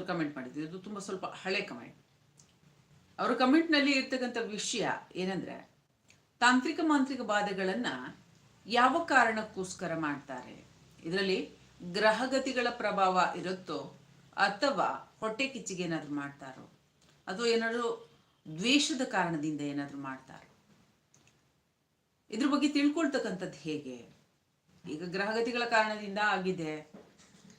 Comment ಮಾಡಿದ್ರು ಇದು ತುಂಬ ಸ್ವಲ್ಪ ಹಳೆ ಕಮೆಂಟ್ ಅವರ ಕಮೆಂಟ್ನಲ್ಲಿ ಇರ್ತಕ್ಕಂಥ ವಿಷಯ ಏನಂದ್ರೆ, ತಾಂತ್ರಿಕ ಮಾಂತ್ರಿಕ ಬಾಧೆಗಳನ್ನು ಯಾವ ಕಾರಣಕ್ಕೋಸ್ಕರ ಮಾಡ್ತಾರೆ? ಇದರಲ್ಲಿ ಗ್ರಹಗತಿಗಳ ಪ್ರಭಾವ ಇರುತ್ತೋ ಅಥವಾ ಹೊಟ್ಟೆ ಕಿಚ್ಚಿಗೆ ಏನಾದರೂ ಮಾಡ್ತಾರೋ? ಅಥವಾ ಏನಾದರೂ ದ್ವೇಷದ ಕಾರಣದಿಂದ ಏನಾದರೂ ಮಾಡ್ತಾರೋ? ಇದ್ರ ಬಗ್ಗೆ ತಿಳ್ಕೊಳ್ತಕ್ಕಂಥದ್ದು ಹೇಗೆ? ಈಗ ಗ್ರಹಗತಿಗಳ ಕಾರಣದಿಂದ ಆಗಿದೆ.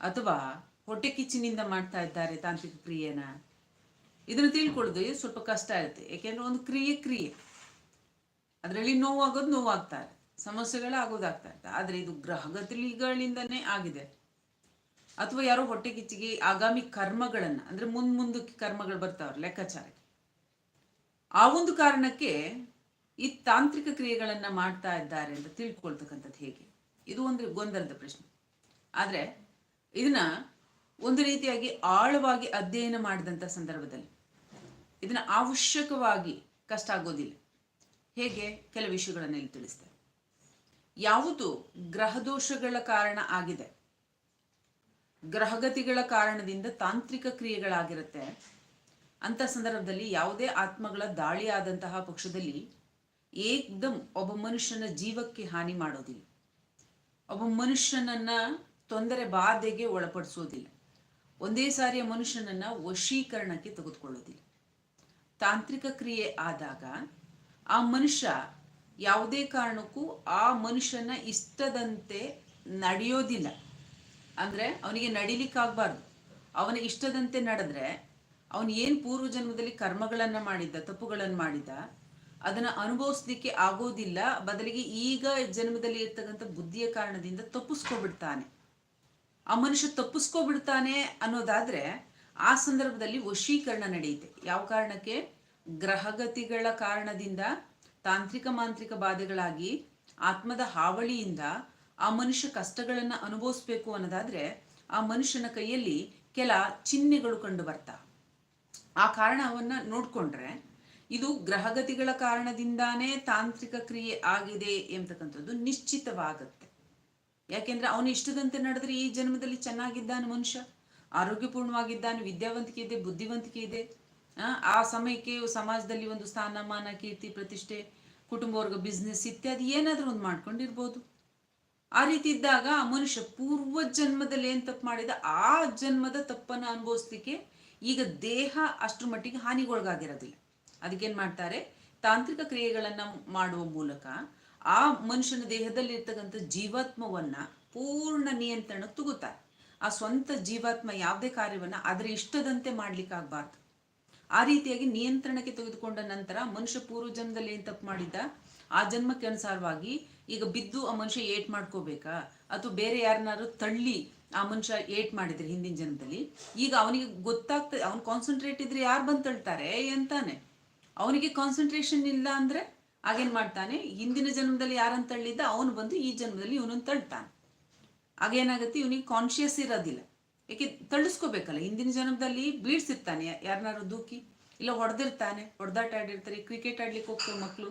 ಅಥವಾ ಹೊಟ್ಟೆ ಕಿಚ್ಚಿನಿಂದ ಮಾಡ್ತಾ ಇದ್ದಾರೆ ತಾಂತ್ರಿಕ ಕ್ರಿಯೆನ. ಇದನ್ನು ತಿಳ್ಕೊಳ್ಳೋದು ಸ್ವಲ್ಪ ಕಷ್ಟ ಆಗುತ್ತೆ ಯಾಕೆಂದ್ರೆ ಒಂದು ಕ್ರಿಯೆ ಕ್ರಿಯೆ. ಅದರಲ್ಲಿ ನೋವಾಗೋದು ನೋವಾಗ್ತಾರೆ. ಸಮಸ್ಯೆಗಳು ಆಗೋದಾಗ್ತಾ ಇರ್ತದೆ ಆದರೆ ಇದು ಗ್ರಹಗತಿಗಳಿಂದನೇ ಆಗಿದೆ. ಅಥವಾ ಯಾರೋ ಹೊಟ್ಟೆ ಕಿಚ್ಚಿಗೆ ಆಗಾಮಿ ಕರ್ಮಗಳನ್ನ, ಅಂದ್ರೆ ಮುಂದ್ ಮುಂದಕ್ಕೆ ಕರ್ಮಗಳು ಬರ್ತಾವ್ರ ಲೆಕ್ಕಾಚಾರಕ್ಕೆ. ಆ ಒಂದು ಕಾರಣಕ್ಕೆ ಈ ತಾಂತ್ರಿಕ ಕ್ರಿಯೆಗಳನ್ನ ಮಾಡ್ತಾ ಇದ್ದಾರೆ ಅಂತ ತಿಳ್ಕೊಳ್ತಕ್ಕಂಥದ್ದು ಹೇಗೆ? ಇದು ಒಂದು ಗೊಂದಲದ ಪ್ರಶ್ನೆ. ಆದರೆ ಇದನ್ನ ಒಂದು ರೀತಿಯಾಗಿ ಆಳವಾಗಿ ಅಧ್ಯಯನ ಮಾಡಿದಂಥ ಸಂದರ್ಭದಲ್ಲಿ. ಇದನ್ನು ಅವಶ್ಯಕವಾಗಿ ಕಷ್ಟ ಆಗೋದಿಲ್ಲ. ಹೇಗೆ? ಕೆಲವು ವಿಷಯಗಳನ್ನು ಇಲ್ಲಿ ತಿಳಿಸ್ತಾರೆ ಯಾವುದು ಗ್ರಹದೋಷಗಳ ಕಾರಣ ಆಗಿದೆ? ಗ್ರಹಗತಿಗಳ ಕಾರಣದಿಂದ ತಾಂತ್ರಿಕ ಕ್ರಿಯೆಗಳಾಗಿರುತ್ತೆ. ಅಂತ ಸಂದರ್ಭದಲ್ಲಿ ಯಾವುದೇ ಆತ್ಮಗಳ ದಾಳಿ ಆದಂತಹ ಪಕ್ಷದಲ್ಲಿ ಏಕ್ದಮ್ ಒಬ್ಬ ಮನುಷ್ಯನ ಜೀವಕ್ಕೆ ಹಾನಿ ಮಾಡೋದಿಲ್ಲ. ಒಬ್ಬ ಮನುಷ್ಯನನ್ನ ತೊಂದರೆ ಬಾಧೆಗೆ ಒಳಪಡಿಸೋದಿಲ್ಲ. ಒಂದೇ ಸಾರಿಯ ಮನುಷ್ಯನನ್ನ ವಶೀಕರಣಕ್ಕೆ ತೆಗೆದುಕೊಳ್ಳೋದಿಲ್ಲ ತಾಂತ್ರಿಕ ಕ್ರಿಯೆ ಆದಾಗ ಆ ಮನುಷ್ಯ ಯಾವುದೇ ಕಾರಣಕ್ಕೂ ಆ ಮನುಷ್ಯನ ಇಷ್ಟದಂತೆ ನಡೆಯೋದಿಲ್ಲ. ಅಂದ್ರೆ ಅವನಿಗೆ ನಡಿಲಿಕ್ಕಾಗಬಾರ್ದು ಅವನ ಇಷ್ಟದಂತೆ ನಡೆದ್ರೆ ಅವನು ಏನು ಪೂರ್ವ ಜನ್ಮದಲ್ಲಿ ಕರ್ಮಗಳನ್ನು ಮಾಡಿದ್ದ, ತಪ್ಪುಗಳನ್ನು ಮಾಡಿದ್ದ, ಅದನ್ನು ಅನುಭವಿಸ್ಲಿಕ್ಕೆ ಆಗೋದಿಲ್ಲ. ಬದಲಿಗೆ ಈಗ ಜನ್ಮದಲ್ಲಿ ಇರ್ತಕ್ಕಂಥ ಬುದ್ಧಿಯ ಕಾರಣದಿಂದ ತಪ್ಪಿಸ್ಕೊಬಿಡ್ತಾನೆ. ಆ ಮನುಷ್ಯ ತಪ್ಪಿಸ್ಕೊಬಿಡ್ತಾನೆ ಅನ್ನೋದಾದ್ರೆ ಆ ಸಂದರ್ಭದಲ್ಲಿ ವಶೀಕರಣ ನಡೆಯುತ್ತೆ. ಯಾವ ಕಾರಣಕ್ಕೆ? ಗ್ರಹಗತಿಗಳ ಕಾರಣದಿಂದ ತಾಂತ್ರಿಕ ಮಾಂತ್ರಿಕ ಬಾಧೆಗಳಾಗಿ ಆತ್ಮದ ಹಾವಳಿಯಿಂದ ಆ ಮನುಷ್ಯ ಕಷ್ಟಗಳನ್ನು ಅನುಭವಿಸ್ಬೇಕು ಅನ್ನೋದಾದ್ರೆ ಆ ಮನುಷ್ಯನ ಕೈಯಲ್ಲಿ ಕೆಲ ಚಿಹ್ನೆಗಳು ಕಂಡು ಬರ್ತಾ. ಆ ಕಾರಣವನ್ನ ನೋಡ್ಕೊಂಡ್ರೆ ಇದು ಗ್ರಹಗತಿಗಳ ಕಾರಣದಿಂದಾನೇ ತಾಂತ್ರಿಕ ಕ್ರಿಯೆ ಆಗಿದೆ ಎಂಬತಕ್ಕಂಥದ್ದು ನಿಶ್ಚಿತವಾಗುತ್ತೆ. ಯಾಕೆಂದ್ರೆ ಅವನು ಇಷ್ಟದಂತೆ ನಡೆದ್ರೆ ಈ ಜನ್ಮದಲ್ಲಿ ಚೆನ್ನಾಗಿದ್ದಾನೆ ಮನುಷ್ಯ. ಆರೋಗ್ಯಪೂರ್ಣವಾಗಿದ್ದಾನೆ ವಿದ್ಯಾವಂತಿಕೆ ಇದೆ ಬುದ್ಧಿವಂತಿಕೆ ಇದೆ ಆ ಸಮಯಕ್ಕೆ ಸಮಾಜದಲ್ಲಿ ಒಂದು ಸ್ಥಾನಮಾನ ಕೀರ್ತಿ, ಪ್ರತಿಷ್ಠೆ, ಕುಟುಂಬ ವರ್ಗ ಬಿಸ್ನೆಸ್ ಇತ್ಯಾದಿ ಏನಾದರೂ ಒಂದು ಮಾಡ್ಕೊಂಡಿರ್ಬೋದು. ಆ ರೀತಿ ಇದ್ದಾಗ ಆ ಮನುಷ್ಯ ಪೂರ್ವ ಜನ್ಮದಲ್ಲಿ ಏನ್ ತಪ್ಪು ಮಾಡಿದ? ಆ ಜನ್ಮದ ತಪ್ಪನ್ನು ಅನುಭವಿಸ್ಲಿಕ್ಕೆ ಈಗ ದೇಹ ಅಷ್ಟರ ಮಟ್ಟಿಗೆ ಹಾನಿಗೊಳಗಾಗಿರೋದಿಲ್ಲ. ಅದಕ್ಕೇನ್ ಮಾಡ್ತಾರೆ? ತಾಂತ್ರಿಕ ಕ್ರಿಯೆಗಳನ್ನ ಮಾಡುವ ಮೂಲಕ ಆ ಮನುಷ್ಯನ ದೇಹದಲ್ಲಿ ಇರ್ತಕ್ಕಂಥ ಜೀವಾತ್ಮವನ್ನ ಪೂರ್ಣ ನಿಯಂತ್ರಣಕ್ಕೆ ತಗೋತಾರೆ ಆ ಸ್ವಂತ ಜೀವಾತ್ಮ ಯಾವುದೇ ಕಾರ್ಯವನ್ನ ಅದರ ಇಷ್ಟದಂತೆ ಮಾಡ್ಲಿಕ್ಕಾಗಬಾರ್ದು ಆ ರೀತಿಯಾಗಿ ನಿಯಂತ್ರಣಕ್ಕೆ ತೆಗೆದುಕೊಂಡ ನಂತರ ಮನುಷ್ಯ ಪೂರ್ವ ಜನ್ಮದಲ್ಲಿ ಏನ್ ತಪ್ಪು ಮಾಡಿದ್ದ? ಆ ಜನ್ಮಕ್ಕೆ ಅನುಸಾರವಾಗಿ ಈಗ ಬಿದ್ದು ಆ ಮನುಷ್ಯ ಏಟ್ ಮಾಡ್ಕೋಬೇಕಾ? ಅಥವಾ ಬೇರೆ ಯಾರನ್ನಾರು ತಳ್ಳಿ ಆ ಮನುಷ್ಯ ಏಟ್ ಮಾಡಿದ್ರೆ ಹಿಂದಿನ ಜನ್ಮದಲ್ಲಿ? ಈಗ ಅವನಿಗೆ ಗೊತ್ತಾಗ್ತದೆ ಅವ್ನು ಕಾನ್ಸಂಟ್ರೇಟ್ ಇದ್ರೆ ಯಾರು ಬಂದು ತಳ್ತಾರೆ? ಅಂತಾನೆ ಅವನಿಗೆ ಕಾನ್ಸಂಟ್ರೇಷನ್ ಇಲ್ಲ ಅಂದ್ರೆ ಆಗೇನ್ ಮಾಡ್ತಾನೆ, ಹಿಂದಿನ ಜನ್ಮದಲ್ಲಿ ಯಾರನ್ನ ತಳ್ಳಿದ್ದ? ಅವನು ಬಂದು ಈ ಜನ್ಮದಲ್ಲಿ ಇವನನ್ನು ತಳ್ತಾನೆ. ಆಗೇನಾಗುತ್ತೆ ಇವನಿಗೆ ಕಾನ್ಶಿಯಸ್ ಇರೋದಿಲ್ಲ. ಯಾಕೆ ತಳ್ಳಿಸ್ಕೋಬೇಕಲ್ಲ? ಹಿಂದಿನ ಜನ್ಮದಲ್ಲಿ ಬೀಳ್ಸಿರ್ತಾನೆ ಯಾರನ್ನಾರು ದೂಕಿ, ಇಲ್ಲ ಹೊಡೆದಿರ್ತಾನೆ, ಹೊಡೆದಾಟ ಆಡಿರ್ತಾರೆ ಕ್ರಿಕೆಟ್ ಆಡ್ಲಿಕ್ಕೆ ಹೋಗ್ತಾರೆ ಮಕ್ಕಳು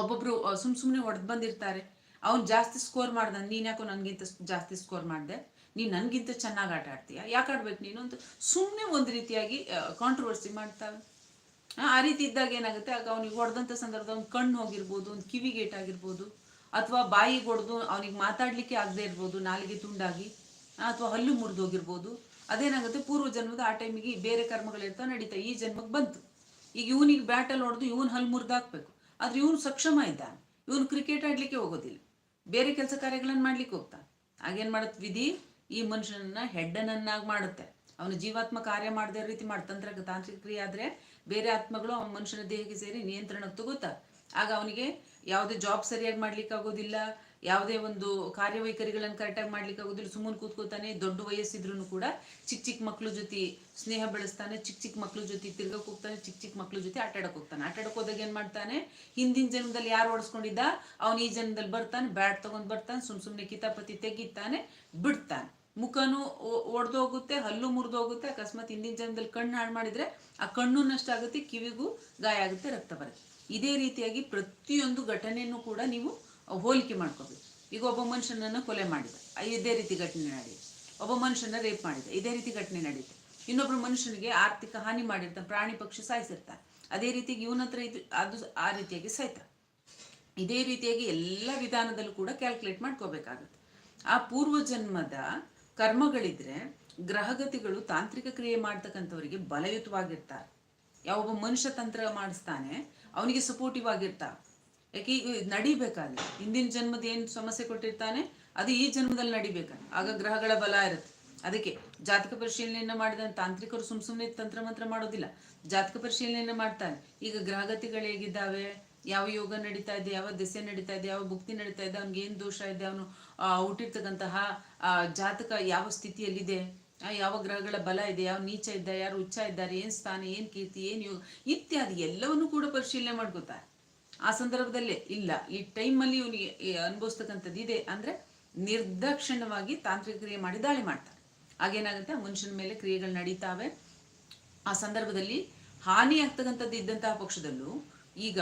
ಒಬ್ಬೊಬ್ರು ಸುಮ್ ಸುಮ್ಮನೆ ಹೊಡೆದು ಬಂದಿರ್ತಾರೆ. ಅವ್ನು ಜಾಸ್ತಿ ಸ್ಕೋರ್ ಮಾಡ್ದ ನೀನ್ ಯಾಕೋ ನನ್ಗಿಂತ ಜಾಸ್ತಿ ಸ್ಕೋರ್ ಮಾಡಿದೆ? ನೀನು ನನಗಿಂತ ಚೆನ್ನಾಗಿ ಆಟ ಆಡ್ತೀಯ? ಯಾಕೆ ಆಡ್ಬೇಕು ನೀನು ಅಂತ ಸುಮ್ಮನೆ ಒಂದು ರೀತಿಯಾಗಿ ಕಾಂಟ್ರವರ್ಸಿ ಮಾಡ್ತಾವೆ. ಆ ರೀತಿ ಇದ್ದಾಗ ಏನಾಗುತ್ತೆ? ಆಗ ಅವನಿಗೆ ಹೊಡೆದಂಥ ಸಂದರ್ಭ ಒಂದು ಕಣ್ಣು ಹೋಗಿರ್ಬೋದು ಒಂದು ಕಿವಿಗೇಟ್ ಆಗಿರ್ಬೋದು, ಅಥವಾ ಬಾಯಿಗೆ ಹೊಡೆದು ಅವನಿಗೆ ಮಾತಾಡ್ಲಿಕ್ಕೆ ಆಗದೆ ಇರ್ಬೋದು, ನಾಲಿಗೆ ತುಂಡಾಗಿ, ಅಥವಾ ಹಲ್ಲು ಮುರಿದು ಹೋಗಿರ್ಬೋದು. ಅದೇನಾಗುತ್ತೆ? ಪೂರ್ವ ಜನ್ಮದ ಆ ಟೈಮಿಗೆ ಬೇರೆ ಕರ್ಮಗಳಿರ್ತಾವೆ ನಡೀತಾ ಈ ಜನ್ಮಕ್ಕೆ ಬಂತು. ಈಗ ಇವನಿಗೆ ಬ್ಯಾಟಲ್ಲಿ ಹೊಡೆದು ಇವನು ಹಲ್ಲು ಮುರಿದು ಆದರೆ ಆದ್ರೆ ಇವನು ಸಕ್ಷಮ ಇದ್ದಾನೆ. ಇವನು ಕ್ರಿಕೆಟ್ ಆಡಲಿಕ್ಕೆ ಹೋಗೋದಿಲ್ಲ. ಬೇರೆ ಕೆಲಸ ಕಾರ್ಯಗಳನ್ನು ಮಾಡ್ಲಿಕ್ಕೆ ಹೋಗ್ತಾನೆ. ಆಗೇನ್ ಮಾಡುತ್ತೆ ವಿಧಿ? ಈ ಮನುಷ್ಯನನ್ನ ಹೆಡ್ಡನನ್ನಾಗಿ ಮಾಡುತ್ತೆ. ಅವನ ಜೀವಾತ್ಮ ಕಾರ್ಯ ಮಾಡದೇ ರೀತಿ ಮಾಡ್ತಂತ್ರ ತಾಂತ್ರಿಕ ಕ್ರಿಯೆ ಆದರೆ ಬೇರೆ ಆತ್ಮಗಳು ಅವನ ಮನುಷ್ಯನ ದೇಹಕ್ಕೆ ಸೇರಿ ನಿಯಂತ್ರಣಕ್ಕೆ ತಗೋತ. ಆಗ ಅವನಿಗೆ ಯಾವುದೇ ಜಾಬ್ ಸರಿಯಾಗಿ ಮಾಡ್ಲಿಕ್ಕೆ ಆಗೋದಿಲ್ಲ, ಯಾವುದೇ ಒಂದು ಕಾರ್ಯವೈಖರಿಗಳನ್ನು ಕರೆಕ್ಟಾಗಿ ಮಾಡ್ಲಿಕ್ಕೆ ಆಗೋದಿಲ್ಲ, ಸುಮ್ಮನೆ ಕೂತ್ಕೋತಾನೆ ದೊಡ್ಡ ವಯಸ್ಸಿದ್ರು ಕೂಡ ಚಿಕ್ಕ ಚಿಕ್ಕ ಮಕ್ಳ ಜೊತೆ ಸ್ನೇಹ ಬೆಳೆಸ್ತಾನೆ ಚಿಕ್ಕ ಚಿಕ್ಕ ಮಕ್ಳ ಜೊತೆ ತಿರ್ಗಕ್ಕೆ ಹೋಗ್ತಾನೆ ಚಿಕ್ಕ ಚಿಕ್ಕ ಮಕ್ಳ ಜೊತೆ ಆಟಾಡಕ್ಕೆ ಹೋಗ್ತಾನೆ. ಆಟಾಡಕ್ಕೆ ಹೋದಾಗ ಏನು ಮಾಡ್ತಾನೆ? ಹಿಂದಿನ ಜನ್ಮದಲ್ಲಿ ಯಾರು ಓಡಿಸ್ಕೊಂಡಿದ್ದ? ಅವನು ಈ ಜನ್ಮದಲ್ಲಿ ಬರ್ತಾನೆ, ಬ್ಯಾಟ್ ತಗೊಂಡ್ ಬರ್ತಾನೆ, ಸುಮ್ ಸುಮ್ಮನೆ ಕಿತಾಪತಿ ತೆಗಿತಾನೆ, ಬಿಡ್ತಾನೆ. ಮುಖನು ಒಡೆದೋಗುತ್ತೆ, ಹಲ್ಲು ಮುರಿದೋಗುತ್ತೆ, ಅಕಸ್ಮಾತ್ ಹಿಂದಿನ ಜನ್ಮದಲ್ಲಿ ಕಣ್ಣು ಹಾಳು ಮಾಡಿದ್ರೆ ಆ ಕಣ್ಣು ನಷ್ಟ ಆಗುತ್ತೆ, ಕಿವಿಗೂ ಗಾಯ ಆಗುತ್ತೆ, ರಕ್ತ ಬರುತ್ತೆ. ಇದೇ ರೀತಿಯಾಗಿ ಪ್ರತಿಯೊಂದು ಘಟನೆಯನ್ನು ಕೂಡ ನೀವು ಹೋಲಿಕೆ ಮಾಡ್ಕೋಬೇಕು. ಈಗ ಒಬ್ಬ ಮನುಷ್ಯನನ್ನು ಕೊಲೆ ಮಾಡಿದ. ಇದೇ ರೀತಿ ಘಟನೆ ನಡೆಯುತ್ತೆ. ಒಬ್ಬ ಮನುಷ್ಯನ ರೇಪ್ ಮಾಡಿದ. ಇದೇ ರೀತಿ ಘಟನೆ ನಡೆಯುತ್ತೆ. ಇನ್ನೊಬ್ರು ಮನುಷ್ಯನಿಗೆ ಆರ್ಥಿಕ ಹಾನಿ ಮಾಡಿರ್ತಾನೆ, ಪ್ರಾಣಿ ಪಕ್ಷಿ ಸಾಯಿಸಿರ್ತಾನೆ. ಅದೇ ರೀತಿಯಾಗಿ ಇವನ ಹತ್ರ ಇದು, ಅದು ಆ ರೀತಿಯಾಗಿ ಸಹಿತ ಇದೇ ರೀತಿಯಾಗಿ ಎಲ್ಲ ವಿಧಾನದಲ್ಲೂ ಕೂಡ ಕ್ಯಾಲ್ಕುಲೇಟ್ ಮಾಡ್ಕೋಬೇಕಾಗುತ್ತೆ. ಆ ಪೂರ್ವ ಜನ್ಮದ ಕರ್ಮಗಳಿದ್ರೆ ಗ್ರಹಗತಿಗಳು ತಾಂತ್ರಿಕ ಕ್ರಿಯೆ ಮಾಡ್ತಕ್ಕಂಥವರಿಗೆ ಬಲಯುತವಾಗಿರ್ತಾರೆ. ಯಾವೊಬ್ಬ ಮನುಷ್ಯ ತಂತ್ರ ಮಾಡಿಸ್ತಾನೆ, ಅವನಿಗೆ ಸಪೋರ್ಟಿವ್ ಆಗಿರ್ತಾ ಯಾಕೆ? ನಡಿಬೇಕಾದ್ರೆ. ಹಿಂದಿನ ಜನ್ಮದ ಏನು ಸಮಸ್ಯೆ ಕೊಟ್ಟಿರ್ತಾನೆ, ಅದು ಈ ಜನ್ಮದಲ್ಲಿ ನಡಿಬೇಕಾದ್ರೆ ಆಗ ಗ್ರಹಗಳ ಬಲ ಇರುತ್ತೆ. ಅದಕ್ಕೆ ಜಾತಕ ಪರಿಶೀಲನೆಯನ್ನ ಮಾಡಿದ ತಾಂತ್ರಿಕರು ಸುಮ್ ಸುಮ್ಮನೆ ತಂತ್ರ ಮಂತ್ರ ಮಾಡೋದಿಲ್ಲ. ಜಾತಕ ಪರಿಶೀಲನೆಯನ್ನ ಮಾಡ್ತಾರೆ. ಈಗ ಗ್ರಹಗತಿಗಳು ಹೇಗಿದ್ದಾವೆ? ಯಾವ ಯೋಗ ನಡೀತಾ ಇದೆ, ಯಾವ ದೆಸೆ ನಡೀತಾ ಇದೆ, ಯಾವ ಭುಕ್ತಿ ನಡೀತಾ ಇದೆ, ಅವ್ನಿಗೆ ಏನು ದೋಷ ಇದೆ, ಅವನು ಹುಟ್ಟಿರ್ತಕ್ಕಂತಹ ಜಾತಕ ಯಾವ ಸ್ಥಿತಿಯಲ್ಲಿದೆ ಯಾವ ಗ್ರಹಗಳ ಬಲ ಇದೆ, ಯಾವ ನೀಚ ಇದ್ದ ಯಾರು ಉಚ್ಚ ಇದ್ದಾರೆ, ಏನು ಸ್ಥಾನ, ಏನು ಕೀರ್ತಿ, ಏನು ಯೋಗ, ಇತ್ಯಾದಿ ಎಲ್ಲವನ್ನೂ ಕೂಡ ಪರಿಶೀಲನೆ ಮಾಡ್ಕೋತಾರೆ ಆ ಸಂದರ್ಭದಲ್ಲೇ ಇಲ್ಲ. ಈ ಟೈಮಲ್ಲಿ ಇವನಿಗೆ ಅನುಭವಿಸ್ತಕ್ಕಂಥದ್ದು ಇದೆ ಅಂದ್ರೆ ನಿರ್ದಾಕ್ಷಿಣ್ಯವಾಗಿ ತಾಂತ್ರಿಕ ಕ್ರಿಯೆ ಮಾಡಿ ದಾಳಿ ಮಾಡ್ತಾರೆ ಆಗೇನಾಗುತ್ತೆ ಆ ಮನುಷ್ಯನ ಮೇಲೆ ಕ್ರಿಯೆಗಳು ನಡೀತಾವೆ. ಆ ಸಂದರ್ಭದಲ್ಲಿ ಹಾನಿ ಆಗ್ತಕ್ಕಂಥದ್ದು ಇದ್ದಂತಹ ಪಕ್ಷದಲ್ಲೂ ಈಗ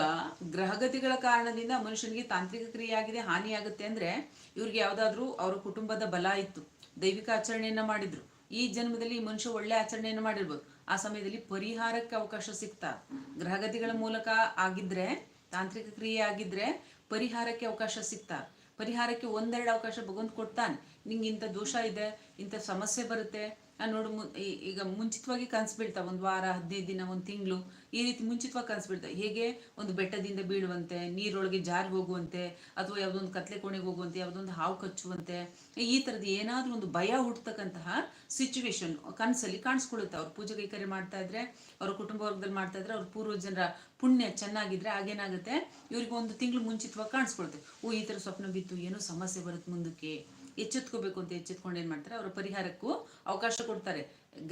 ಗ್ರಹಗತಿಗಳ ಕಾರಣದಿಂದ ಮನುಷ್ಯನಿಗೆ ತಾಂತ್ರಿಕ ಕ್ರಿಯೆ ಆಗಿದೆ ಹಾನಿ ಆಗುತ್ತೆ ಅಂದ್ರೆ ಇವ್ರಿಗೆ ಯಾವ್ದಾದ್ರು ಅವರ ಕುಟುಂಬದ ಬಲ ಇತ್ತು. ದೈವಿಕ ಆಚರಣೆಯನ್ನ ಮಾಡಿದ್ರು. ಈ ಜನ್ಮದಲ್ಲಿ ಈ ಮನುಷ್ಯ ಒಳ್ಳೆ ಆಚರಣೆಯನ್ನ ಮಾಡಿರ್ಬೋದು. ಆ ಸಮಯದಲ್ಲಿ ಪರಿಹಾರಕ್ಕೆ ಅವಕಾಶ ಸಿಗ್ತಾ. ಗ್ರಹಗತಿಗಳ ಮೂಲಕ ಆಗಿದ್ರೆ, ತಾಂತ್ರಿಕ ಕ್ರಿಯೆ ಆಗಿದ್ರೆ ಪರಿಹಾರಕ್ಕೆ ಅವಕಾಶ ಸಿಗ್ತಾ. ಪರಿಹಾರಕ್ಕೆ ಒಂದೆರಡು ಅವಕಾಶ ಭಗವಂತ ಕೊಡ್ತಾನೆ. ನಿಂಗೆ ಇಂಥ ದೋಷ ಇದೆ, ಇಂಥ ಸಮಸ್ಯೆ ಬರುತ್ತೆ ನೋಡು ಈಗ ಮುಂಚಿತವಾಗಿ ಕನಸು ಬೀಳ್ತಾವೆ ಒಂದು ವಾರ, ಹದಿನೈದು ದಿನ, ಒಂದು ತಿಂಗಳು, ಈ ರೀತಿ ಮುಂಚಿತವಾಗಿ ಕನಸು ಬೀಳ್ತಾವೆ ಹೇಗೆ? ಒಂದು ಬೆಟ್ಟದಿಂದ ಬೀಳುವಂತೆ, ನೀರೊಳಗೆ ಜಾರಿ ಹೋಗುವಂತೆ, ಅಥವಾ ಯಾವುದೊಂದು ಕತ್ಲೆ ಕೋಣೆಗೆ ಹೋಗುವಂತೆ, ಯಾವುದೊಂದು ಹಾವು ಕಚ್ಚುವಂತೆ. ಈ ಥರದ್ದು ಏನಾದರೂ ಒಂದು ಭಯ ಹುಟ್ಟತಕ್ಕಂತಹ ಸಿಚುವೇಶನ್ ಕನಸಲ್ಲಿ ಕಾಣಿಸ್ಕೊಳ್ಳುತ್ತೆ. ಅವ್ರು ಪೂಜೆ ಕೈಕರ್ಯ ಮಾಡ್ತಾ ಇದ್ರೆ, ಅವ್ರ ಕುಟುಂಬ ವರ್ಗದಲ್ಲಿ ಮಾಡ್ತಾ ಇದ್ರೆ, ಅವ್ರ ಪೂರ್ವಜರ ಪುಣ್ಯ ಚೆನ್ನಾಗಿದ್ರೆ ಆಗೇನಾಗುತ್ತೆ? ಇವ್ರಿಗೆ ಒಂದು ತಿಂಗಳು ಮುಂಚಿತವಾಗಿ ಕಾಣಿಸ್ಕೊಳುತ್ತೆ. ಓ, ಈ ಥರ ಸ್ವಪ್ನ ಬಿತ್ತು ಏನೋ ಸಮಸ್ಯೆ ಬರುತ್ತೆ ಮುಂದಕ್ಕೆ. ಎಚ್ಚೆತ್ಕೋಬೇಕು ಅಂತ ಎಚ್ಚೆತ್ಕೊಂಡು ಏನು ಮಾಡ್ತಾರೆ? ಅವರ ಪರಿಹಾರಕ್ಕೂ ಅವಕಾಶ ಕೊಡ್ತಾರೆ.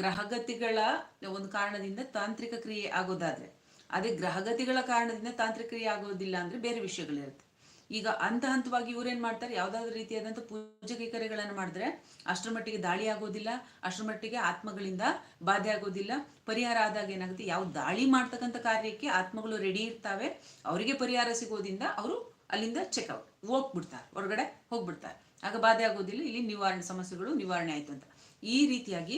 ಗ್ರಹಗತಿಗಳ ಒಂದು ಕಾರಣದಿಂದ ತಾಂತ್ರಿಕ ಕ್ರಿಯೆ ಆಗೋದಾದ್ರೆ. ಅದೇ ಗ್ರಹಗತಿಗಳ ಕಾರಣದಿಂದ ತಾಂತ್ರಿಕ ಕ್ರಿಯೆ ಆಗೋದಿಲ್ಲ ಅಂದ್ರೆ ಬೇರೆ ವಿಷಯಗಳಿರುತ್ತೆ. ಈಗ ಹಂತ ಹಂತವಾಗಿ ಇವ್ರೇನ್ ಮಾಡ್ತಾರೆ? ಯಾವ್ದಾದ್ರು ರೀತಿಯಾದಂಥ ಪೂಜೆ ಕೈಕರ್ಯಗಳನ್ನು ಮಾಡಿದ್ರೆ ಅಷ್ಟರ ಮಟ್ಟಿಗೆ ದಾಳಿ ಆಗೋದಿಲ್ಲ, ಅಷ್ಟರ ಮಟ್ಟಿಗೆ ಆತ್ಮಗಳಿಂದ ಬಾಧೆ ಆಗೋದಿಲ್ಲ. ಪರಿಹಾರ ಆದಾಗ ಏನಾಗುತ್ತೆ? ಯಾವ ದಾಳಿ ಮಾಡ್ತಕ್ಕಂಥ ಕಾರ್ಯಕ್ಕೆ ಆತ್ಮಗಳು ರೆಡಿ ಇರ್ತಾವೆ. ಅವರಿಗೆ ಪರಿಹಾರ ಸಿಗೋದಿಂದ ಅವರು ಅಲ್ಲಿಂದ ಚೆಕ್ಔಟ್ ಹೋಗ್ಬಿಡ್ತಾರೆ. ಹೊರಗಡೆ ಹೋಗ್ಬಿಡ್ತಾರೆ. ಆಗ ಬಾಧೆ ಆಗೋದಿಲ್ಲ, ಇಲ್ಲಿ ನಿವಾರಣೆ, ಸಮಸ್ಯೆಗಳು ನಿವಾರಣೆ ಆಯ್ತು ಅಂತ. ಈ ರೀತಿಯಾಗಿ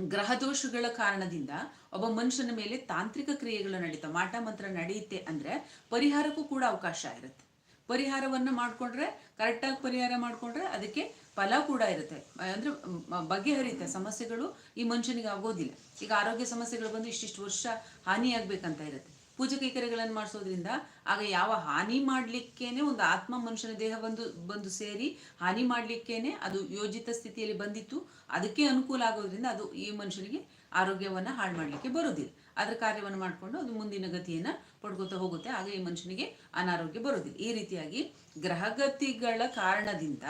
ಗ್ರಹದೋಷಗಳ ಕಾರಣದಿಂದ ಒಬ್ಬ ಮನುಷ್ಯನ ಮೇಲೆ ತಾಂತ್ರಿಕ ಕ್ರಿಯೆಗಳು ನಡೀತಾವೆ ಮಾಟ ಮಂತ್ರ ನಡೆಯುತ್ತೆ ಅಂದ್ರೆ ಪರಿಹಾರಕ್ಕೂ ಕೂಡ ಅವಕಾಶ ಇರುತ್ತೆ. ಪರಿಹಾರವನ್ನ ಮಾಡ್ಕೊಂಡ್ರೆ ಕರೆಕ್ಟಾಗಿ ಪರಿಹಾರ ಮಾಡ್ಕೊಂಡ್ರೆ ಅದಕ್ಕೆ ಫಲ ಕೂಡ ಇರುತ್ತೆ. ಅಂದ್ರೆ ಬಗೆಹರಿಯುತ್ತೆ. ಸಮಸ್ಯೆಗಳು ಈ ಮನುಷ್ಯನಿಗೆ ಆಗೋದಿಲ್ಲ. ಈಗ ಆರೋಗ್ಯ ಸಮಸ್ಯೆಗಳು ಬಂದು ಇಷ್ಟಿಷ್ಟು ವರ್ಷ ಹಾನಿ ಆಗ್ಬೇಕಂತ ಇರುತ್ತೆ. ಪೂಜೆ ಕೈಕರ್ಯಗಳನ್ನು ಮಾಡಿಸೋದ್ರಿಂದ ಆಗ ಯಾವ ಹಾನಿ ಮಾಡಲಿಕ್ಕೇನೆ ಒಂದು ಆತ್ಮ ಮನುಷ್ಯನ ದೇಹ ಬಂದು ಬಂದು ಸೇರಿ ಹಾನಿ ಮಾಡಲಿಕ್ಕೇನೆ ಅದು ಯೋಜಿತ ಸ್ಥಿತಿಯಲ್ಲಿ ಬಂದಿತ್ತು. ಅದಕ್ಕೆ ಅನುಕೂಲ ಆಗೋದ್ರಿಂದ ಅದು ಈ ಮನುಷ್ಯನಿಗೆ ಆರೋಗ್ಯವನ್ನ ಹಾಳು ಮಾಡ್ಲಿಕ್ಕೆ ಬರೋದಿಲ್ಲ ಅದರ ಕಾರ್ಯವನ್ನು ಮಾಡಿಕೊಂಡು ಅದು ಮುಂದಿನ ಗತಿಯನ್ನ ಪಡ್ಕೋತಾ ಹೋಗುತ್ತೆ. ಆಗ ಈ ಮನುಷ್ಯನಿಗೆ ಅನಾರೋಗ್ಯ ಬರೋದಿಲ್ಲ ಈ ರೀತಿಯಾಗಿ ಗ್ರಹಗತಿಗಳ ಕಾರಣದಿಂದ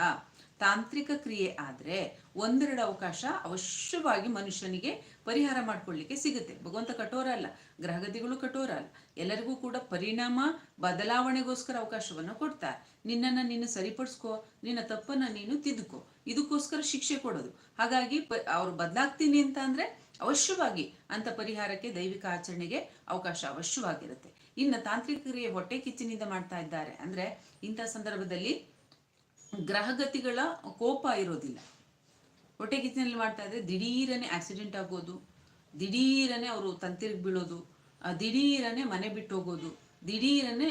ತಾಂತ್ರಿಕ ಕ್ರಿಯೆ ಆದ್ರೆ ಒಂದೆರಡು ಅವಕಾಶ ಅವಶ್ಯವಾಗಿ ಮನುಷ್ಯನಿಗೆ ಪರಿಹಾರ ಮಾಡ್ಕೊಳ್ಳಿಕ್ಕೆ ಸಿಗುತ್ತೆ. ಭಗವಂತ ಕಠೋರ ಅಲ್ಲ. ಗ್ರಹಗತಿಗಳು ಕಠೋರ ಅಲ್ಲ ಎಲ್ಲರಿಗೂ ಕೂಡ ಪರಿಣಾಮ, ಬದಲಾವಣೆಗೋಸ್ಕರ ಅವಕಾಶವನ್ನು ಕೊಡ್ತಾರೆ ನಿನ್ನನ್ನು ನೀನು ಸರಿಪಡಿಸ್ಕೋ, ನಿನ್ನ ತಪ್ಪನ್ನು ನೀನು ತಿದ್ದುಕೋ ಇದಕ್ಕೋಸ್ಕರ ಶಿಕ್ಷೆ ಕೊಡೋದು. ಹಾಗಾಗಿ ಪ, ಅವ್ರು ಬದಲಾಗ್ತೀನಿ ಅಂತ ಅಂದ್ರೆ ಅವಶ್ಯವಾಗಿ ಅಂತ ಪರಿಹಾರಕ್ಕೆ ದೈವಿಕ ಆಚರಣೆಗೆ ಅವಕಾಶ ಅವಶ್ಯವಾಗಿರುತ್ತೆ. ಇನ್ನು ತಾಂತ್ರಿಕ ಕ್ರಿಯೆ ಹೊಟ್ಟೆ ಕಿಚ್ಚಿನಿಂದ ಮಾಡ್ತಾ ಇದ್ದಾರೆ. ಅಂದ್ರೆ ಇಂಥ ಸಂದರ್ಭದಲ್ಲಿ ಗ್ರಹಗತಿಗಳ ಕೋಪ ಇರೋದಿಲ್ಲ. ಹೊಟ್ಟೆ ಕಿಚ್ಚಿನಲ್ಲಿ ಮಾಡ್ತಾ ಇದ್ರೆ ದಿಢೀರನೆ ಆಕ್ಸಿಡೆಂಟ್ ಆಗೋದು. ದಿಢೀರನೆ ಅವರು ತಂತಿರ್ಗ್ ಬೀಳೋದು ದಿಢೀರನೆ ಮನೆ ಬಿಟ್ಟು ಹೋಗೋದು, ದಿಢೀರನೆ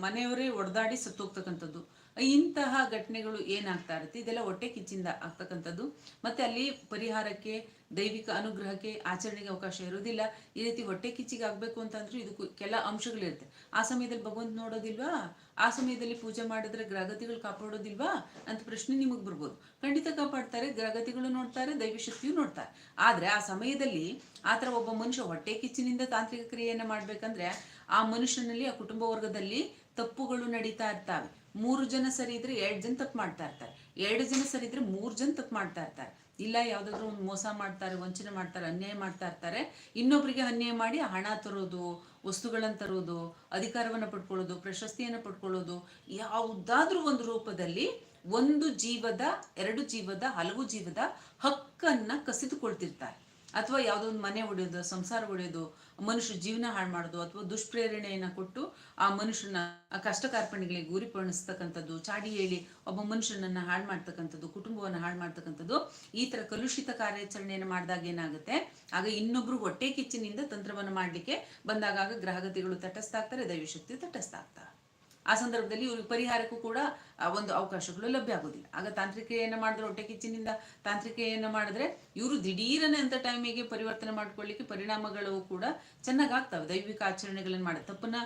ಮನೆಯವರೇ ಒಡೆದಾಡಿ ಸತ್ತೋಗ್ತಕ್ಕಂಥದ್ದು. ಇಂತಹ ಘಟನೆಗಳು ಏನಾಗ್ತಾ ಇರುತ್ತೆ? ಇದೆಲ್ಲ ಹೊಟ್ಟೆ ಕಿಚ್ಚಿಂದ ಆಗ್ತಕ್ಕಂಥದ್ದು. ಮತ್ತೆ ಅಲ್ಲಿ ಪರಿಹಾರಕ್ಕೆ, ದೈವಿಕ ಅನುಗ್ರಹಕ್ಕೆ ಆಚರಣೆಗೆ ಅವಕಾಶ ಇರೋದಿಲ್ಲ. ಈ ರೀತಿ ಹೊಟ್ಟೆ ಕಿಚ್ಚಿಗೆ ಆಗ್ಬೇಕು ಅಂತಂದ್ರೆ ಇದಕ್ಕೂ ಕೆಲ ಅಂಶಗಳಿರುತ್ತೆ. ಆ ಸಮಯದಲ್ಲಿ ಭಗವಂತ ನೋಡೋದಿಲ್ವಾ? ಆ ಸಮಯದಲ್ಲಿ ಪೂಜೆ ಮಾಡಿದ್ರೆ ಗ್ರಹಗತಿಗಳು ಕಾಪಾಡೋದಿಲ್ವಾ ಅಂತ ಪ್ರಶ್ನೆ ನಿಮಗೆ ಬರ್ಬೋದು. ಖಂಡಿತ ಕಾಪಾಡ್ತಾರೆ, ಗ್ರಹಗತಿಗಳು ನೋಡ್ತಾರೆ, ದೈವಶಕ್ತಿಯು ನೋಡ್ತಾರೆ. ಆದ್ರೆ ಆ ಸಮಯದಲ್ಲಿ ಆ ಥರ ಒಬ್ಬ ಮನುಷ್ಯ ಹೊಟ್ಟೆ ಕಿಚ್ಚಿನಿಂದ ತಾಂತ್ರಿಕ ಕ್ರಿಯೆಯನ್ನು ಮಾಡ್ಬೇಕಂದ್ರೆ ಆ ಮನುಷ್ಯನಲ್ಲಿ, ಆ ಕುಟುಂಬ ವರ್ಗದಲ್ಲಿ ತಪ್ಪುಗಳು ನಡೀತಾ ಇರ್ತಾವೆ. ಮೂರು ಜನ ಸರಿ ಇದ್ರೆ ಎರಡು ಜನ ತಪ್ಪು ಮಾಡ್ತಾ ಇರ್ತಾರೆ. ಎರಡು ಜನ ಸರಿ ಇದ್ರೆ ಮೂರು ಜನ ತಪ್ಪು ಮಾಡ್ತಾ ಇರ್ತಾರೆ. ಇಲ್ಲ, ಯಾವ್ದಾದ್ರು ಮೋಸ ಮಾಡ್ತಾರೆ, ವಂಚನೆ ಮಾಡ್ತಾರೆ, ಅನ್ಯಾಯ ಮಾಡ್ತಾ ಇರ್ತಾರೆ. ಇನ್ನೊಬ್ಬರಿಗೆ ಅನ್ಯಾಯ ಮಾಡಿ ಹಣ ತರೋದು ವಸ್ತುಗಳನ್ನು ತರೋದು, ಅಧಿಕಾರವನ್ನು ಪಡ್ಕೊಳ್ಳೋದು, ಪ್ರಶಸ್ತಿಯನ್ನು ಪಡ್ಕೊಳ್ಳೋದು, ಯಾವುದಾದ್ರೂ ಒಂದು ರೂಪದಲ್ಲಿ ಒಂದು ಜೀವದ, ಎರಡು ಜೀವದ, ಹಲವು ಜೀವದ ಹಕ್ಕನ್ನ ಕಸಿದುಕೊಳ್ತಿರ್ತಾರೆ. ಅಥವಾ ಯಾವುದೋ ಒಂದು ಮನೆ ಒಡೆಯೋದು ಸಂಸಾರ ಒಡೆಯೋದು ಮನುಷ್ಯ ಜೀವನ ಹಾಳು ಮಾಡೋದು ಅಥವಾ ದುಷ್ಪ್ರೇರಣೆಯನ್ನು ಕೊಟ್ಟು ಆ ಮನುಷ್ಯನ ಕಷ್ಟ ಕಾರ್ಪಣ್ಯಗಳಿಗೆ ಗುರಿಪಡಿಸ್ತಕ್ಕಂಥದ್ದು ಚಾಡಿ ಹೇಳಿ ಒಬ್ಬ ಮನುಷ್ಯನನ್ನ ಹಾಳು ಮಾಡ್ತಕ್ಕಂಥದ್ದು, ಕುಟುಂಬವನ್ನು ಹಾಳು ಮಾಡ್ತಕ್ಕಂಥದ್ದು, ಈ ತರ ಕಲುಷಿತ ಕಾರ್ಯಾಚರಣೆಯನ್ನು ಮಾಡಿದಾಗ ಏನಾಗುತ್ತೆ? ಆಗ ಇನ್ನೊಬ್ರು ಹೊಟ್ಟೆ ಕಿಚ್ಚಿನಿಂದ ತಂತ್ರವನ್ನು ಮಾಡಲಿಕ್ಕೆ ಬಂದಾಗ ಗ್ರಹಗತಿಗಳು ತಟಸ್ಥ ಆಗ್ತಾರೆ ದೈವಶಕ್ತಿ ತಟಸ್ಥ ಆಗ್ತಾರೆ ಆ ಸಂದರ್ಭದಲ್ಲಿ ಇವ್ರಿಗೆ ಪರಿಹಾರಕ್ಕೂ ಕೂಡ ಒಂದು ಅವಕಾಶಗಳು ಲಭ್ಯ ಆಗೋದಿಲ್ಲ. ಆಗ ತಾಂತ್ರಿಕೆಯನ್ನು ಮಾಡಿದ್ರೆ ಹೊಟ್ಟೆ ಕಿಚ್ಚಿನಿಂದ ತಾಂತ್ರಿಕೆಯನ್ನು ಮಾಡಿದ್ರೆ ಇವರು ದಿಢೀರನೆ ಅಂತ ಟೈಮಿಗೆ ಪರಿವರ್ತನೆ ಮಾಡ್ಕೊಳ್ಳಿಕ್ಕೆ ಪರಿಣಾಮಗಳು ಕೂಡ ಚೆನ್ನಾಗಿ ಆಗ್ತವೆ. ದೈವಿಕ ಆಚರಣೆಗಳನ್ನು ಮಾಡಿ, ತಪ್ಪನ್ನ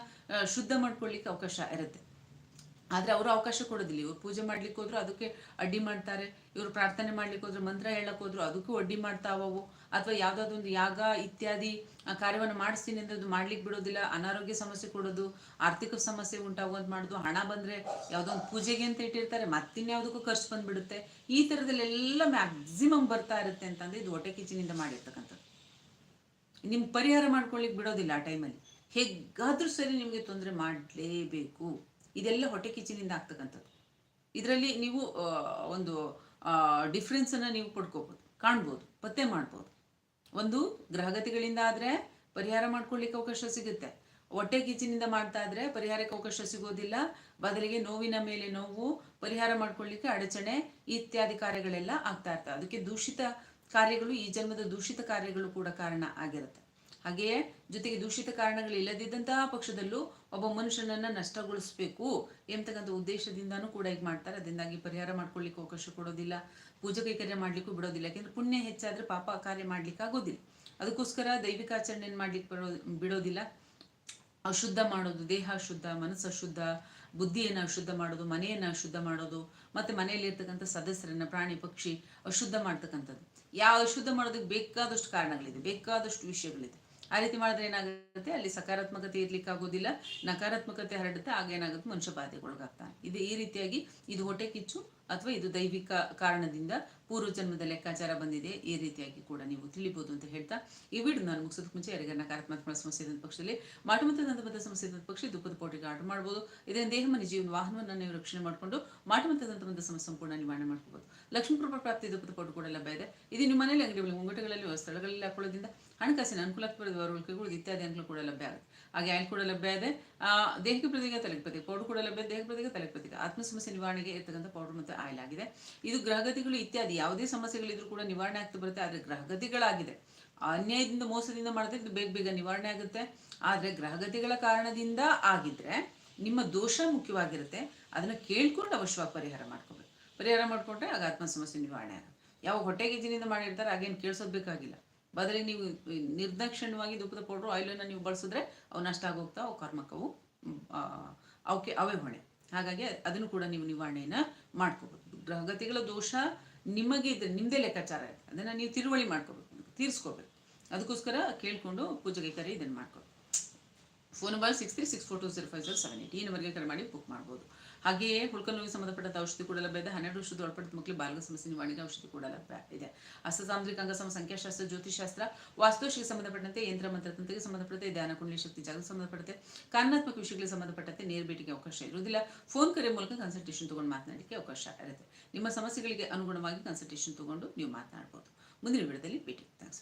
ಶುದ್ಧ ಮಾಡ್ಕೊಳ್ಳಿಕ್ಕೆ ಅವಕಾಶ ಇರುತ್ತೆ. ಆದ್ರೆ ಅವರು ಅವಕಾಶ ಕೊಡೋದಿಲ್ಲ. ಇವ್ರು ಪೂಜೆ ಮಾಡ್ಲಿಕ್ಕೆ ಹೋದ್ರು ಅದಕ್ಕೆ ಅಡ್ಡಿ ಮಾಡ್ತಾರೆ. ಇವರು ಪ್ರಾರ್ಥನೆ ಮಾಡ್ಲಿಕ್ಕೆ ಹೋದ್ರು, ಮಂತ್ರ ಹೇಳಕ್ ಹೋದ್ರು, ಅದಕ್ಕೂ ಅಡ್ಡಿ ಮಾಡ್ತಾವವು ಅಥವಾ ಯಾವ್ದಾದ್ರು ಒಂದು ಯಾಗ ಇತ್ಯಾದಿ ಕಾರ್ಯವನ್ನು ಮಾಡಿಸ್ತೀನಿ ಅಂದ್ರೆ ಅದು ಮಾಡ್ಲಿಕ್ಕೆ ಬಿಡೋದಿಲ್ಲ. ಅನಾರೋಗ್ಯ ಸಮಸ್ಯೆ ಕೊಡೋದು, ಆರ್ಥಿಕ ಸಮಸ್ಯೆ ಉಂಟಾಗುವಂತ ಮಾಡೋದು, ಹಣ ಬಂದ್ರೆ ಯಾವುದೋ ಒಂದು ಪೂಜೆಗೆ ಅಂತ ಇಟ್ಟಿರ್ತಾರೆ, ಮತ್ತಿನ್ಯಾವುದಕ್ಕೂ ಖರ್ಚು ಬಂದ್ಬಿಡುತ್ತೆ. ಈ ಥರದಲ್ಲೆಲ್ಲ ಮ್ಯಾಕ್ಸಿಮಮ್ ಬರ್ತಾ ಇರುತ್ತೆ ಅಂತಂದ್ರೆ ಇದು ಹೊಟ್ಟೆ ಕಿಚಿನಿಂದ ಮಾಡಿರ್ತಕ್ಕಂಥದ್ದು. ನಿಮ್ ಪರಿಹಾರ ಮಾಡ್ಕೊಳ್ಲಿಕ್ಕೆ ಬಿಡೋದಿಲ್ಲ ಆ ಟೈಮಲ್ಲಿ ಹೇಗಾದ್ರೂ ಸರಿ ನಿಮಗೆ ತೊಂದರೆ ಮಾಡಲೇಬೇಕು. ಇದೆಲ್ಲ ಹೊಟ್ಟೆ ಕಿಚ್ಚಿನಿಂದ ಆಗ್ತಕ್ಕಂಥದ್ದು. ಇದರಲ್ಲಿ ನೀವು ಒಂದು ಡಿಫ್ರೆನ್ಸ್ ಅನ್ನ ನೀವು ಪಡ್ಕೋಬೋದು, ಕಾಣ್ಬೋದು, ಪತ್ತೆ ಮಾಡ್ಬೋದು. ಒಂದು, ಗ್ರಹಗತಿಗಳಿಂದ ಆದರೆ ಪರಿಹಾರ ಮಾಡ್ಕೊಳ್ಳಿಕ್ಕೆ ಅವಕಾಶ ಸಿಗುತ್ತೆ. ಹೊಟ್ಟೆ ಕಿಚ್ಚಿನಿಂದ ಮಾಡ್ತಾ ಇದ್ರೆ ಪರಿಹಾರಕ್ಕೆ ಅವಕಾಶ ಸಿಗೋದಿಲ್ಲ. ಬದಲಿಗೆ ನೋವಿನ ಮೇಲೆ ನೋವು, ಪರಿಹಾರ ಮಾಡ್ಕೊಳ್ಳಿಕ್ಕೆ ಅಡಚಣೆ ಇತ್ಯಾದಿ ಕಾರ್ಯಗಳೆಲ್ಲ ಆಗ್ತಾ ಇರ್ತವೆ. ಅದಕ್ಕೆ ದೂಷಿತ ಕಾರ್ಯಗಳು, ಈ ಜನ್ಮದ ದೂಷಿತ ಕಾರ್ಯಗಳು ಕೂಡ ಕಾರಣ ಆಗಿರುತ್ತೆ. ಹಾಗೆಯೇ ಜೊತೆಗೆ ದೂಷಿತ ಕಾರಣಗಳು ಇಲ್ಲದಿದ್ದಂತಹ ಪಕ್ಷದಲ್ಲೂ ಒಬ್ಬ ಮನುಷ್ಯನನ್ನ ನಷ್ಟಗೊಳಿಸಬೇಕು ಎಂಬತಕ್ಕಂಥ ಉದ್ದೇಶದಿಂದನೂ ಕೂಡ ಈಗ ಮಾಡ್ತಾರೆ. ಅದರಿಂದಾಗಿ ಪರಿಹಾರ ಮಾಡ್ಕೊಳ್ಳಿಕ್ಕೆ ಅವಕಾಶ ಕೊಡೋದಿಲ್ಲ, ಪೂಜೆ ಕೈಕರ್ಯ ಮಾಡ್ಲಿಕ್ಕೂ ಬಿಡೋದಿಲ್ಲ, ಯಾಕೆಂದ್ರೆ ಪುಣ್ಯ ಹೆಚ್ಚಾದ್ರೆ ಪಾಪ ಕಾರ್ಯ ಮಾಡ್ಲಿಕ್ಕೆ ಆಗೋದಿಲ್ಲ. ಅದಕ್ಕೋಸ್ಕರ ದೈವಿಕ ಆಚರಣೆ ಮಾಡ್ಲಿಕ್ಕೆ ಬಿಡೋ, ಬಿಡೋದಿಲ್ಲ. ಅಶುದ್ಧ ಮಾಡೋದು, ದೇಹ ಅಶುದ್ಧ, ಮನಸ್ಸು ಅಶುದ್ಧ, ಬುದ್ಧಿಯನ್ನು ಅಶುದ್ಧ ಮಾಡೋದು, ಮನೆಯನ್ನು ಅಶುದ್ಧ ಮಾಡೋದು, ಮತ್ತೆ ಮನೆಯಲ್ಲಿ ಇರ್ತಕ್ಕಂಥ ಸದಸ್ಯರನ್ನ, ಪ್ರಾಣಿ, ಪಕ್ಷಿ ಅಶುದ್ಧ ಮಾಡ್ತಕ್ಕಂಥದ್ದು. ಯಾವ ಅಶುದ್ಧ ಮಾಡೋದಕ್ಕೆ ಬೇಕಾದಷ್ಟು ಕಾರಣಗಳಿದೆ, ಬೇಕಾದಷ್ಟು ವಿಷಯಗಳಿದೆ. ಆ ರೀತಿ ಮಾಡಿದ್ರೆ ಏನಾಗುತ್ತೆ? ಅಲ್ಲಿ ಸಕಾರಾತ್ಮಕತೆ ಇರ್ಲಿಕ್ಕೆ ಆಗೋದಿಲ್ಲ. ನಕಾರಾತ್ಮಕತೆ ಹರಡುತ್ತೆ, ಆಗ ಏನಾಗುತ್ತೆ? ಮನುಷ್ಯ ಬಾಧೆಗೊಳಗಾಗ್ತಾನೆ ಇದು ಈ ರೀತಿಯಾಗಿ ಇದು ಹೊಟ್ಟೆ ಕಿಚ್ಚು ಅಥವಾ ಇದು ದೈವಿಕ ಕಾರಣದಿಂದ ಪೂರ್ವ ಜನ್ಮದ ಲೆಕ್ಕಾಚಾರ ಬಂದಿದೆ, ಈ ರೀತಿಯಾಗಿ ಕೂಡ ನೀವು ತಿಳಿಬಹುದು ಅಂತ ಹೇಳ್ತಾ, ಈ ವಿಡಿಯೋ ನಾನು ಮುಗಿಸೋದಕ್ಕೆ ಮುಂಚೆ ಯಾರಿಗಾರ ನಕಾರಾತ್ಮಕ ಸಮಸ್ಯೆ ಇದ್ದ ಪಕ್ಷದಲ್ಲಿ ಮಾಟ ಮತ್ತು ದಂತಪದ ಸಮಸ್ಯೆ ಇದ್ದ ಪಕ್ಷ ದುಪ್ಪದ ಪೌಟಿಗೆ ಆರ್ಡರ್ ಮಾಡ್ಬೋದು. ಇದರಿಂದ ದೇಹ ಮನೆ ಜೀವನ ವಾಹನವನ್ನು ನೀವು ರಕ್ಷಣೆ ಮಾಡಿಕೊಂಡು ಮಾಟ ಮತ್ತು ದಂತಪದ ಸಮಸ್ಯೆ ಸಂಪೂರ್ಣ ನಿವಾರಣೆ ಮಾಡ್ಕೋಬಹುದು ಲಕ್ಷ್ಮೀ ಕೃಪಾ ಪ್ರಾಪ್ತಿ ದುಪ್ಪದ ಪೌಟು ಕೂಡ ಲಭ್ಯ ಇದೆ. ಇದು ನಿಮ್ಮ ಮನೆಯಲ್ಲಿ ಅಂಗಡಿಗಳಲ್ಲಿ ಮುಂಗಟಗಳಲ್ಲಿ ಸ್ಥಳಗಳಲ್ಲಿ ಹಾಕೊಳ್ಳೋದ್ರಿಂದ ಹಣಕಾಸಿನ ಅನುಕೂಲ ಇತ್ಯಾದಿ ಅನುಕೂಲ ಕೂಡ ಲಭ್ಯ ಆಗುತ್ತೆ. ಹಾಗೆ ಆಯಿಲ್ ಕೂಡ ಲಭ್ಯ ಇದೆ. ದೇಹಕ್ಕೆ ಪ್ರತಿಗ ತಲೆಗೆ ಪ್ರತಿಗೆ ಪೌಡರ್ ಕೂಡ ಲಭ್ಯ ದೇಹ ಪ್ರತಿಗ ತಲೆಗೆ ಪ್ರತಿಗ ಆತ್ಮ ಸಮಸ್ಯೆ ನಿವಾರಣೆಗೆ ಇರ್ತಕ್ಕಂಥ ಪೌಡರ್ ಮತ್ತು ಆಯಿಲ್ ಆಗಿದೆ ಇದು ಗ್ರಹಗತಿಗಳು ಇತ್ಯಾದಿ, ಯಾವುದೇ ಸಮಸ್ಯೆಗಳಿದ್ರೂ ಕೂಡ ನಿವಾರಣೆ ಆಗ್ತಾ ಬರುತ್ತೆ, ಆದರೆ ಗ್ರಹಗತಿಗಳಾಗಿದೆ. ಅನ್ಯಾಯದಿಂದ ಮೋಸದಿಂದ ಮಾಡಿದ್ರೆ ಇದು ಬೇಗ ಬೇಗ ನಿವಾರಣೆ ಆಗುತ್ತೆ. ಆದರೆ ಗ್ರಹಗತಿಗಳ ಕಾರಣದಿಂದ ಆಗಿದ್ರೆ ನಿಮ್ಮ ದೋಷ ಮುಖ್ಯವಾಗಿರುತ್ತೆ. ಅದನ್ನ ಕೇಳ್ಕೊಂಡು ಅವಶ್ಯವಾಗಿ ಪರಿಹಾರ ಮಾಡ್ಕೋಬೇಕು. ಪರಿಹಾರ ಮಾಡಿಕೊಂಡ್ರೆ ಆಗ ಆತ್ಮ ಸಮಸ್ಯೆ ನಿವಾರಣೆ ಆಗುತ್ತೆ. ಯಾವ ಹೊಟ್ಟೆಗೆ ಜಿನಿಂದ ಮಾಡಿರ್ತಾರೆ, ಹಾಗೇನು ಕೇಳಿಸೋದು ಬೇಕಾಗಿಲ್ಲ. ಬದಲಿಗೆ ನೀವು ನಿರ್ದಕ್ಷಿಣವಾಗಿ ಧೂಪದ ಪೌಡ್ರು ಆಯಿಲನ್ನು ನೀವು ಬಳಸಿದ್ರೆ ಅವು ನಷ್ಟ ಆಗೋಗ್ತಾ ಅವು ಕರ್ಮಕ್ಕವು ಅವಕ್ಕೆ ಅವೇ ಹೊಣೆ. ಹಾಗಾಗಿ ಅದನ್ನು ಕೂಡ ನೀವು ನಿವಾರಣೆಯನ್ನ ಮಾಡ್ಕೋಬಹುದು ಗ್ರಹಗತಿಗಳ ದೋಷ ನಿಮಗೆ ಇದ್ರೆ ನಿಮ್ಮದೇ ಲೆಕ್ಕಾಚಾರ ಇದೆ ಅದನ್ನು ನೀವು ತಿರುವಳಿ ಮಾಡ್ಕೋಬೇಕು, ತೀರಿಸ್ಕೋಬೇಕು. ಅದಕ್ಕೋಸ್ಕರ ಕೇಳಿಕೊಂಡು ಪೂಜೆಗೆ ಕರೆ ಇದನ್ನು ಮಾಡ್ಕೋಬೇಕು phone number six three six four two zero five zero seven eight ಈ ನಂಬರ್ಗೆ ಕರೆ ಮಾಡಿ ಬುಕ್ ಮಾಡ್ಬೋದು. ಹಾಗೆಯೇ ಹುಳ್ಕಲ್ ನೋವಿಗೆ ಸಂಬಂಧಪಟ್ಟಂತ ಔಷಧಿ ಕೂಡ ಲಭ್ಯ ಇದೆ ಹನ್ನೆರಡು ವರ್ಷದ ಒಳಪಟ್ಟ ಮಕ್ಕಳಿಗೆ ಬಾಲ್ಯ ಸಮಸ್ಯೆ ನಿವಾರಣೆಗೆ ಔಷಧಿ ಕೂಡ ಲಭ್ಯ ಇದೆ. ಅಂಗ ಸಮ ಸಂಖ್ಯಾಶಾಸ್ತ್ರ ಜ್ಯೋತಿಷಾಸ್ತ್ರ ವಾಸ್ತುಶಿಗೆ ಸಂಬಂಧಪಟ್ಟಂತೆ ಯಂತ್ರ ಮಂತ್ರತಂತ್ರಕ್ಕೆ ಸಂಬಂಧಪಟ್ಟಂತೆ ಧ್ಯಾನ, ಕುಂಡಲಿ ಶಕ್ತಿ ಜಾಗಕ್ಕೆ ಸಂಬಂಧಪಟ್ಟಂತೆ ಕಾರಣಾತ್ಮಕ ವಿಷಯಗಳಿಗೆ ಸಂಬಂಧಪಟ್ಟಂತೆ ನೇರ ಭೇಟಿಗೆ ಅವಕಾಶ ಇರುವುದಿಲ್ಲ. ಫೋನ್ ಕರೆ ಮೂಲಕ ಕನ್ಸಲ್ಟೇಷನ್ ತಗೊಂಡು ಮಾತನಾಡಲಿಕ್ಕೆ ಅವಕಾಶ ಇರುತ್ತೆ. ನಿಮ್ಮ ಸಮಸ್ಯೆಗಳಿಗೆ ಅನುಗುಣವಾಗಿ ಕನ್ಸಲ್ಟೇಷನ್ ತಗೊಂಡು ನೀವು ಮಾತನಾಡಬಹುದು ಮುಂದಿನ ವಿಡಿಯೋದಲ್ಲಿ ಭೇಟಿ ಥ್ಯಾಂಕ್ಸ್